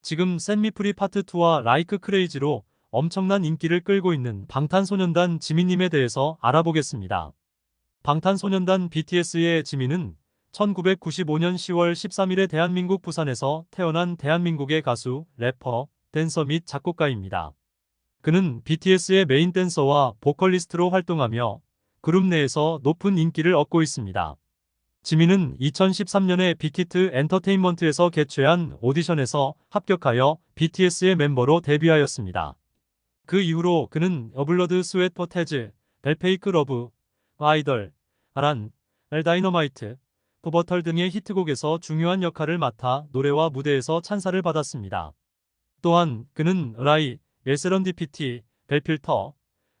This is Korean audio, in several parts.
지금 샌미프리 파트 2와 라이크 크레이지로 엄청난 인기를 끌고 있는 방탄소년단 지민님에 대해서 알아보겠습니다. 방탄소년단 BTS의 지민은 1995년 10월 13일에 대한민국 부산에서 태어난 대한민국의 가수, 래퍼, 댄서 및 작곡가입니다. 그는 BTS의 메인 댄서와 보컬리스트로 활동하며 그룹 내에서 높은 인기를 얻고 있습니다. 지민은 2013년에 빅히트 엔터테인먼트에서 개최한 오디션에서 합격하여 BTS의 멤버로 데뷔하였습니다. 그 이후로 그는 어블러드 스웨트 포테즈, 벨페이크 러브, 아이돌, 아란, 엘 다이너마이트, 포버털 등의 히트곡에서 중요한 역할을 맡아 노래와 무대에서 찬사를 받았습니다. 또한 그는 라이, 예세런디피티, 벨필터,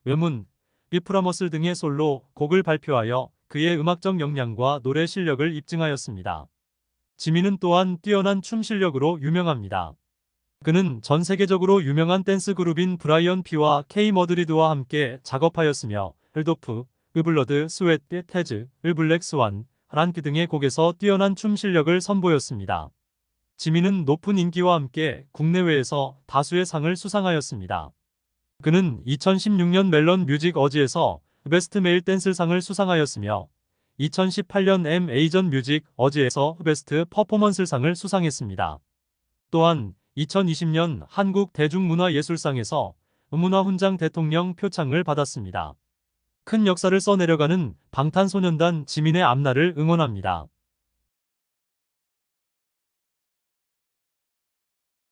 외문, 비프라머슬 등의 솔로 곡을 발표하여 그의 음악적 역량과 노래 실력을 입증하였습니다. 지민은 또한 뛰어난 춤 실력으로 유명합니다. 그는 전 세계적으로 유명한 댄스 그룹인 브라이언 피와 케이 머드리드와 함께 작업하였으며 헬도프, 으블러드, 스웨트, 테즈, 을블랙 스완, 란크 등의 곡에서 뛰어난 춤 실력을 선보였습니다. 지민은 높은 인기와 함께 국내외에서 다수의 상을 수상하였습니다. 그는 2016년 멜론 뮤직 어지에서 베스트 메일 댄스상을 수상하였으며 2018년 M 에이전 뮤직 어지에서 베스트 퍼포먼스상을 수상했습니다. 또한 2020년 한국 대중문화예술상에서 문화훈장 대통령 표창을 받았습니다. 큰 역사를 써내려가는 방탄소년단 지민의 앞날을 응원합니다.